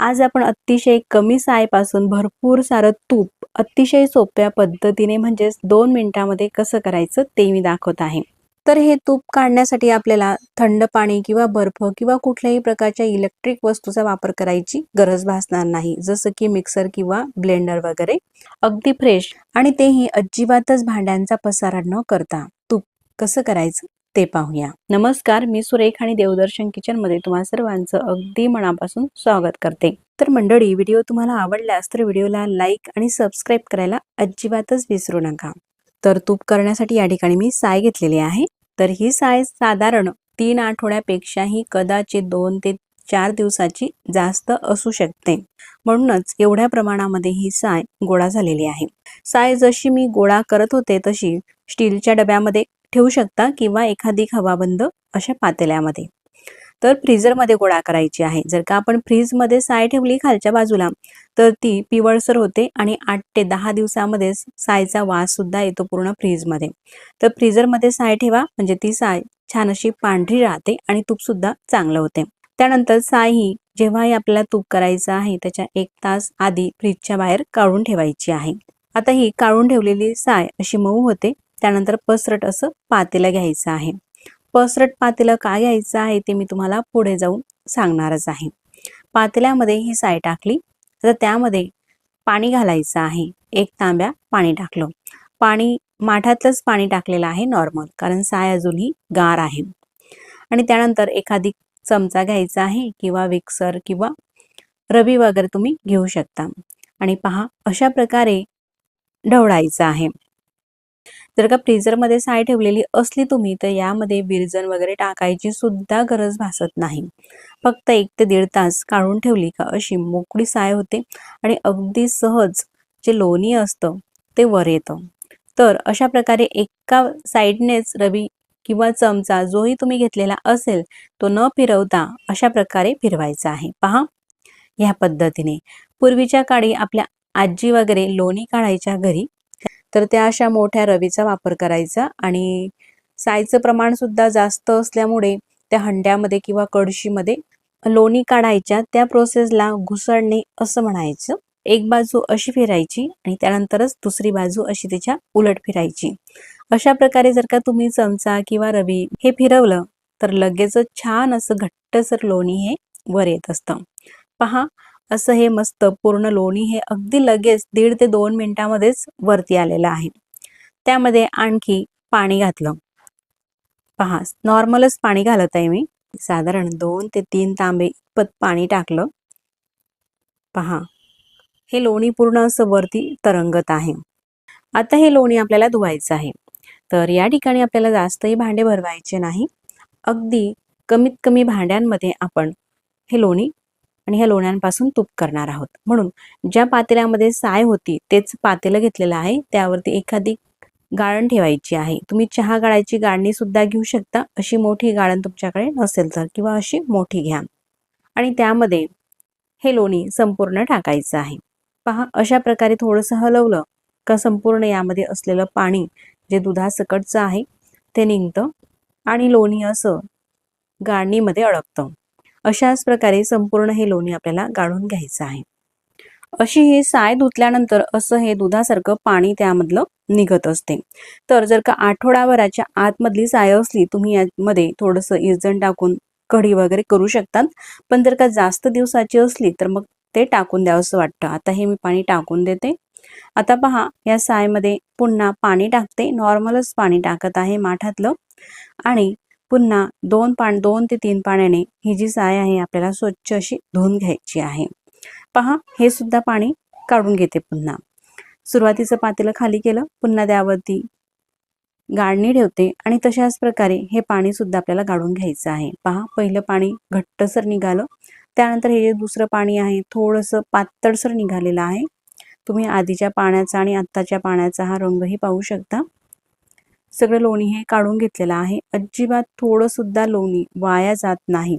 आज आपण अतिशय कमी सायपासून भरपूर सारं तूप अतिशय सोप्या पद्धतीने म्हणजेच दोन मिनिटामध्ये कसं करायचं ते मी दाखवत आहे. तर हे तूप काढण्यासाठी आपल्याला थंड पाणी किंवा बर्फ किंवा कुठल्याही प्रकारच्या इलेक्ट्रिक वस्तूचा वापर करायची गरज भासणार नाही. जसं की मिक्सर किंवा ब्लेंडर वगैरे. अगदी फ्रेश आणि तेही अजिबातच भांड्यांचा पसारा न करता. तूप कसं करायचं? ते पाहूया. नमस्कार मी सुरेख आणि देवदर्शन किचनमध्ये तुम्हा सर्वांचं अगदी मनापासून स्वागत करते. तर मंडळी व्हिडिओ तुम्हाला आवडल्यास तर व्हिडिओला लाईक आणि सबस्क्राईब करायला अजिबातच विसरू नका. तर तूप करण्यासाठी या ठिकाणी मी साय घेतलेली आहे. तर ही साय साधारण तीन आठवड्यापेक्षाही कदाचित दोन ते चार दिवसाची जास्त असू शकते. म्हणूनच एवढ्या प्रमाणामध्ये ही साय गोळा झालेली आहे. साय जशी मी गोळा करत होते तशी स्टीलच्या डब्यामध्ये ठेवू शकता किंवा एखादी हवाबंद अशा पातेल्यामध्ये. तर फ्रीजरमध्ये गोळा करायची आहे. जर का आपण फ्रीजमध्ये साय ठेवली खालच्या बाजूला तर ती पिवळसर होते आणि आठ ते दहा दिवसामध्ये सायचा वास सुद्धा येतो पूर्ण फ्रीजमध्ये. तर फ्रीजरमध्ये साय ठेवा म्हणजे ती साय छान अशी पांढरी राहते आणि तूप सुद्धा चांगलं होते. त्यानंतर साय ही जेव्हाही आपल्याला तूप करायचं आहे त्याच्या एक तास आधी फ्रीजच्या बाहेर काढून ठेवायची आहे. आता ही काढून ठेवलेली साय अशी मऊ होते त्यानंतर पसरट असं पातेलं घ्यायचं आहे. पसरट पातेलं का घ्यायचं आहे ते मी तुम्हाला पुढे जाऊन सांगणारच आहे. पातेल्यामध्ये ही साय टाकली तर त्यामध्ये पाणी घालायचं आहे. एक तांब्या पाणी टाकलं. पाणी माठातलंच पाणी टाकलेलं आहे नॉर्मल कारण साय अजूनही गार आहे. आणि त्यानंतर एखादी चमचा घ्यायचा आहे किंवा विक्सर किंवा रवी वगैरे तुम्ही घेऊ शकता. आणि पहा अशा प्रकारे ढवळायचं आहे. जर का फ्रीजरमध्ये साय ठेवलेली असली तुम्ही तर यामध्ये विरजन वगैरे टाकायची सुद्धा गरज भासत नाही. फक्त एक ते दीड तास काढून ठेवली का अशी मोकळी साय होते आणि अगदी सहज जे लोणी असतं ते वर येतं. तर अशा प्रकारे एका साईडनेच रवी किंवा चमचा जोही तुम्ही घेतलेला असेल तो न फिरवता अशा प्रकारे फिरवायचा आहे. पहा ह्या पद्धतीने. पूर्वीच्या काळी आपल्या आजी वगैरे लोणी काढायच्या घरी तर त्या अशा मोठ्या रवीचा वापर करायचा आणि सायचं प्रमाण सुद्धा जास्त असल्यामुळे त्या हंड्यामध्ये किंवा कळशीमध्ये लोणी काढायच्या त्या प्रोसेसला घुसळणे असं म्हणायचं. एक बाजू अशी फिरायची आणि त्यानंतरच दुसरी बाजू अशी त्याच्या उलट फिरायची. अशा प्रकारे जर का तुम्ही चमचा किंवा रवी हे फिरवलं तर लगेचच छान असं घट्टसर लोणी हे वर येत असतं. पहा असं हे मस्त पूर्ण लोणी हे अगदी लगेच दीड ते दोन मिनिटामध्येच वरती आलेलं आहे. त्यामध्ये आणखी पाणी घातलं. पहा नॉर्मलच पाणी घालत आहे मी. साधारण दोन ते तीन तांबे इतपत पाणी टाकलं. पहा हे लोणी पूर्ण असं वरती तरंगत आहे. आता हे लोणी आपल्याला धुवायचं आहे. तर या ठिकाणी आपल्याला जास्तही भांडे भरवायचे नाही. अगदी कमीत कमी भांड्यांमध्ये आपण हे लोणी आणि ह्या लोण्यांपासून तूप करणार आहोत. म्हणून ज्या पातेल्यामध्ये साय होती तेच पातेलं घेतलेलं आहे. त्यावरती एखादी गाळण ठेवायची आहे. तुम्ही चहा गाळायची गाळणी सुद्धा घेऊ शकता. अशी मोठी गाळण तुमच्याकडे नसेल तर किंवा अशी मोठी घ्या. आणि त्यामध्ये हे लोणी संपूर्ण टाकायचं आहे. पहा अशा प्रकारे थोडंसं हलवलं का संपूर्ण यामध्ये असलेलं पाणी जे दुधासकटचं आहे ते निघतं आणि लोणी असं गाळणीमध्ये अडकतं. अशाच प्रकारे संपूर्ण हे लोणी आपल्याला गाळून घ्यायचं आहे. अशी ही साय धुतल्यानंतर असं हे दुधासारखं पाणी त्यामधलं निघत असते. तर जर का आठवडाभराच्या आतमधली साय असली तुम्ही यामध्ये थोडंसं इजण टाकून कढी वगैरे करू शकतात. पण जर का जास्त दिवसाची असली तर मग ते टाकून द्यावंसं वाटतं. आता हे मी पाणी टाकून देते. आता पहा या सायमध्ये पुन्हा पाणी टाकते. नॉर्मलच पाणी टाकत आहे माठातलं. आणि पुन्हा दोन पाण दोन ते तीन पाण्याने ही जी साय आहे आपल्याला स्वच्छ अशी धुवून घ्यायची आहे. पहा हे सुद्धा पाणी काढून घेते पुन्हा. सुरुवातीचं पातेलं खाली केलं पुन्हा त्यावरती गाळणी ठेवते आणि तशाच प्रकारे हे पाणी सुद्धा आपल्याला गाळून घ्यायचं आहे. पहा पहिलं पाणी घट्टसर निघालं. त्यानंतर हे जे दुसरं पाणी आहे थोडंसं पातळसर निघालेलं आहे. तुम्ही आधीच्या पाण्याचा आणि आत्ताच्या पाण्याचा हा रंगही पाहू शकता. सगळं लोणी हे काढून घेतलेलं आहे. अजिबात थोडं सुद्धा लोणी वाया जात नाही.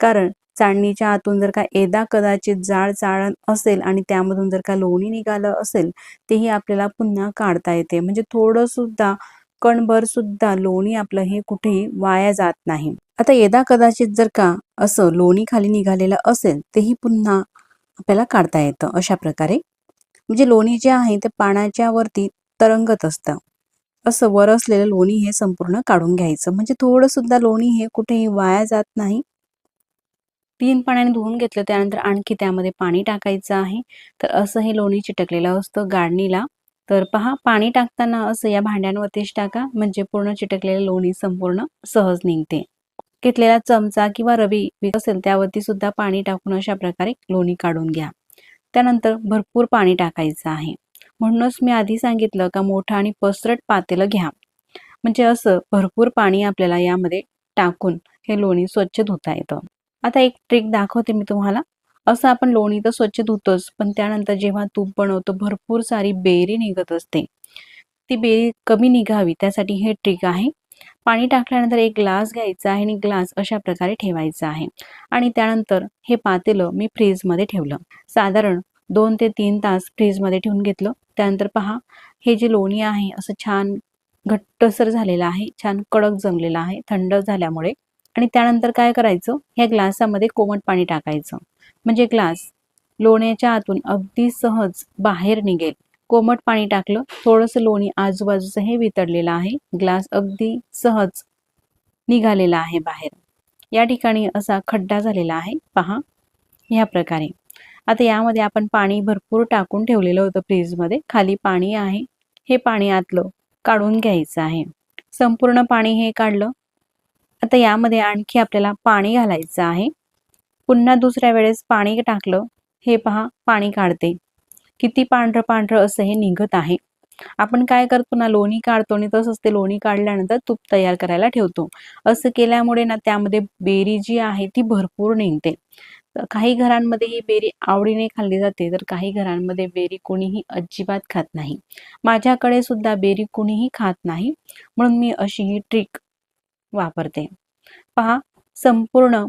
कारण चाळणीच्या आतून जर का एदा कदाचित जाळ चाळण असेल आणि त्यामधून जर का लोणी निघालं असेल तेही आपल्याला पुन्हा काढता येते. म्हणजे थोडं सुद्धा कणभर सुद्धा लोणी आपलं हे कुठेही वाया जात नाही. आता येदा कदाचित जर का असं लोणी खाली निघालेलं असेल तेही पुन्हा आपल्याला काढता येतं अशा प्रकारे. म्हणजे लोणी जे आहे ते पाण्याच्या वरती तरंगत असतं. असं वर असलेलं लोणी हे संपूर्ण काढून घ्यायचं. म्हणजे थोडं सुद्धा लोणी हे कुठेही वाया जात नाही. तीन पाण्याने धुवून घेतलं त्यानंतर आणखी त्यामध्ये पाणी टाकायचं आहे. तर असं हे लोणी चिटकलेलं असतं गाडणीला. तर पहा पाणी टाकताना असं या भांड्यांवरतीच टाका. म्हणजे पूर्ण चिटकलेलं लोणी संपूर्ण सहज निघते. घेतलेला चमचा किंवा रवी असेल त्यावरती सुद्धा पाणी टाकून अशा प्रकारे लोणी काढून घ्या. त्यानंतर भरपूर पाणी टाकायचं आहे. म्हणूनच मी आधी सांगितलं का मोठं आणि पसरट पातेलं घ्या. म्हणजे असं भरपूर पाणी आपल्याला यामध्ये टाकून हे लोणी स्वच्छ धुता येतं. आता एक ट्रिक दाखवते मी तुम्हाला. असं आपण लोणी तर स्वच्छ धुतोच पण त्यानंतर जेव्हा तूप बनवतो भरपूर सारी बेरी निघत असते. ती बेरी कमी निघावी त्यासाठी हे ट्रिक आहे. पाणी टाकल्यानंतर एक ग्लास घ्यायचा आहे आणि ग्लास अशा प्रकारे ठेवायचा आहे. आणि त्यानंतर हे पातेलं मी फ्रीजमध्ये ठेवलं. साधारण दोन ते तीन तास फ्रीजमध्ये ठेवून घेतलं. त्यानंतर पहा हे जे लोणी आहे असं छान घट्टसर झालेलं आहे छान कडक जमलेलं आहे थंड झाल्यामुळे. आणि त्यानंतर काय करायचं? ह्या ग्लासामध्ये कोमट पाणी टाकायचं. म्हणजे ग्लास लोण्याच्या आतून अगदी सहज बाहेर निघेल. कोमट पाणी टाकलं थोडंसं लोणी आजूबाजूचं हे वितळलेलं आहे. ग्लास अगदी सहज निघालेला आहे बाहेर. या ठिकाणी असा खड्डा झालेला आहे. पहा ह्या प्रकारे. आता यामध्ये आपण पाणी भरपूर टाकून ठेवलेलं होतं फ्रीजमध्ये. खाली पाणी आहे. हे पाणी आतलं काढून घ्यायचं आहे. संपूर्ण पाणी हे काढलं. आता यामध्ये आणखी आपल्याला पाणी घालायचं आहे. पुन्हा दुसऱ्या वेळेस पाणी टाकलं. हे पहा पाणी काढते. किती पांढरं पांढरं असं हे निघत आहे. आपण काय करतो ना लोणी काढतो आणि तसंच ते लोणी काढल्यानंतर तूप तयार करायला ठेवतो. असं केल्यामुळे ना त्यामध्ये बेरी जी आहे ती भरपूर निघते. काही घरांमध्ये ही बेरी आवडीने खाल्ली जाते तर काही घरांमध्ये बेरी कोणीही अजिबात खात नाही. माझ्याकडे सुद्धा बेरी कोणीही खात नाही म्हणून मी अशी ही ट्रिक वापरते. पहा संपूर्ण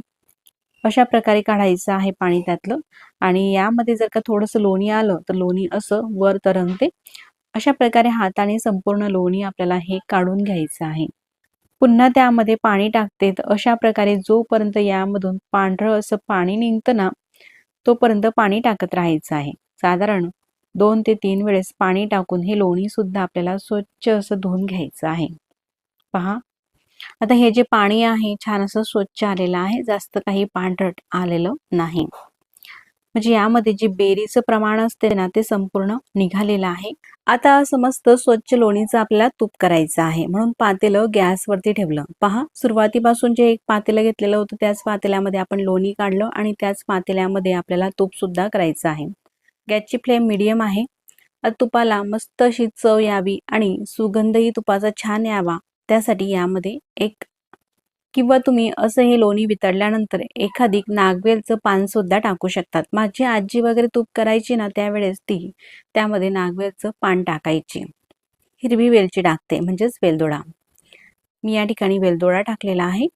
अशा प्रकारे काढायचं आहे पाणी त्यातलं आणि यामध्ये जर का थोडंसं लोणी आलं तर लोणी असं वर तरंगते. अशा प्रकारे हाताने संपूर्ण लोणी आपल्याला हे काढून घ्यायचं आहे. पुन्हा त्यामध्ये पाणी टाकते. अशा प्रकारे जोपर्यंत यामधून पांढरं असं पाणी निघतं ना तोपर्यंत पाणी टाकत राहायचं आहे. साधारण दोन ते तीन वेळेस पाणी टाकून हे लोणी सुद्धा आपल्याला स्वच्छ असं धुवून घ्यायचं आहे. पहा. आता हे जे पाणी आहे छान असं स्वच्छ आलेलं आहे. जास्त काही पांढरट आलेलं नाही. म्हणजे यामध्ये जे बेरीचं प्रमाण असते ना ते संपूर्ण निघालेलं आहे. आता समस्त स्वच्छ लोणीचं आपल्याला तूप करायचं आहे. म्हणून पातेलं गॅसवरती ठेवलं. पहा सुरुवातीपासून जे एक पातेलं घेतलेलं होतं त्याच पातेल्यामध्ये आपण लोणी काढलं आणि त्याच पातेल्यामध्ये आपल्याला तूप सुद्धा करायचं आहे. गॅसची फ्लेम मिडियम आहे. तुपाला मस्त अशी चव यावी आणि सुगंधही तुपाचा छान यावा. त्यासाठी यामध्ये एक किंवा तुम्ही असं हे लोणी वितळल्यानंतर एखादी नागवेलचं पान सुद्धा टाकू शकतात. माझी आजी वगैरे तूप करायची ना त्यावेळेस ती त्यामध्ये नागवेलचं पान टाकायची. हिरवी वेलची टाकते म्हणजेच वेलदोडा. मी या ठिकाणी वेलदोडा टाकलेला आहे.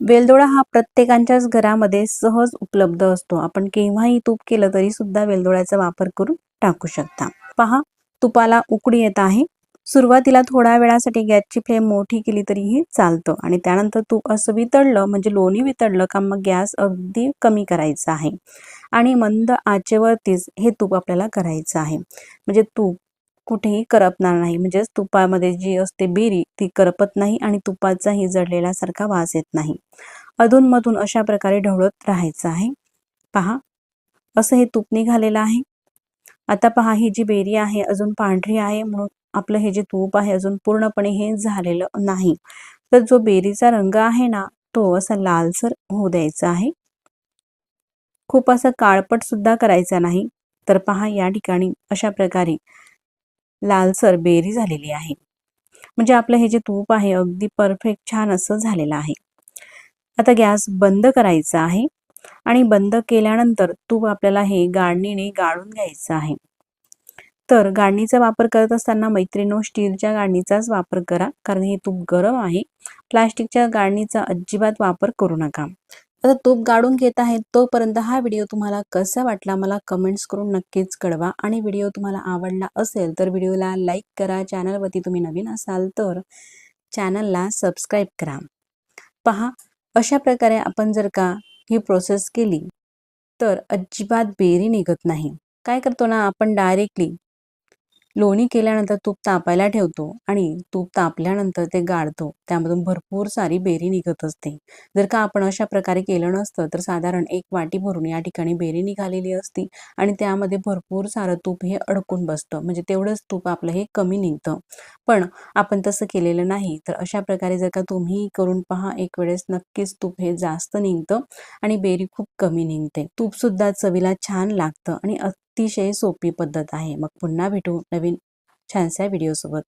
वेलदोडा हा प्रत्येकांच्याच घरामध्ये सहज उपलब्ध असतो. आपण केव्हाही तूप केलं तरी सुद्धा वेलदोड्याचा वापर करून टाकू शकता. पहा तुपाला उकडी येत आहे. सुरुवातीला थोड्या वेळासाठी गॅसची फ्लेम मोठी केली तरीही चालतं आणि त्यानंतर तूप असं वितळलं म्हणजे लोणी वितळलं का मग गॅस अगदी कमी करायचा आहे. आणि मंद आचेवरतीच हे तूप आपल्याला करायचं आहे. म्हणजे तूप कुठेही करपणार नाही. म्हणजेच तुपामध्ये जी असते बेरी ती करपत नाही आणि तुपाचाही जडलेल्यासारखा वास येत नाही. अधूनमधून अशा प्रकारे ढवळत राहायचं आहे. पहा असं हे तूप निघालेलं आहे. आता पहा ही जी बेरी आहे अजून पांढरी आहे म्हणून आपलं हे जे तूप आहे अजून पूर्णपणे हे झालेलं नाही. तर जो बेरीचा रंग आहे ना तो असा लालसर होऊ द्यायचा आहे. खूप असा काळपट सुद्धा करायचा नाही. तर पहा या ठिकाणी अशा प्रकारे लालसर बेरी झालेली आहे. म्हणजे आपलं हे जे तूप आहे अगदी परफेक्ट छान असं झालेलं आहे. आता गॅस बंद करायचा आहे. आणि बंद केल्यानंतर तूप आपल्याला हे गाळणीने गाळून घ्यायचं आहे. तर गाडणीचा वापर करत असताना मैत्रिणो स्टीलच्या गाळणीचाच वापर करा कारण हे तूप गरम आहे. प्लास्टिकच्या गाडणीचा अजिबात वापर करू नका. आता तूप गाडून घेत आहे तोपर्यंत हा व्हिडिओ तुम्हाला कसा वाटला मला कमेंट्स करून नक्कीच कळवा. आणि व्हिडिओ तुम्हाला आवडला असेल तर व्हिडिओला लाईक करा. चॅनलवरती तुम्ही नवीन असाल तर चॅनलला सबस्क्राईब करा. पहा अशा प्रकारे आपण जर का ही प्रोसेस केली तर अजिबात बेरी निघत नाही. काय करतो ना आपण डायरेक्टली लोणी केल्यानंतर तूप तापायला ठेवतो आणि तूप तापल्यानंतर ते गाळतो. त्यामधून भरपूर सारी बेरी निघत असते. जर का आपण अशा प्रकारे केलं नसतं तर साधारण एक वाटी भरून या ठिकाणी बेरी निघालेली असती आणि त्यामध्ये भरपूर सारं तूप हे अडकून बसतं. म्हणजे तेवढंच तूप आपलं हे कमी निघतं. पण आपण तसं केलेलं नाही तर अशा प्रकारे जर का तुम्ही करून पहा एक वेळेस नक्कीच तूप हे जास्त निघतं आणि बेरी खूप कमी निघते. तूप सुद्धा चवीला छान लागतं आणि अतिशय सोपी पद्धत आहे. मग पुन्हा भेटू नवीन छानशा व्हिडिओसोबत